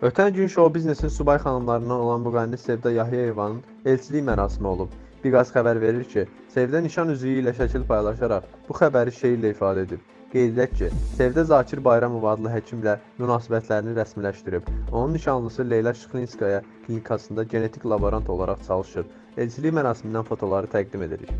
Ötən gün show biznesin subay xanımlarından olan müğənni Sevda Yahyeyevanın elçilik mərasimi olub. Biqaz xəbər verir ki, Sevda nişan üzüyü ilə şəkil paylaşaraq bu xəbəri şeirlə ifadə edib. Qeyd edək ki, Sevda Zakir Bayramov adlı həkimlə münasibətlərini rəsmiləşdirib. Onun nişanlısı Leyla Şıxlinskaya klinikasında genetik laborant olaraq çalışır. Elçilik mərasimindən fotoları təqdim edirik.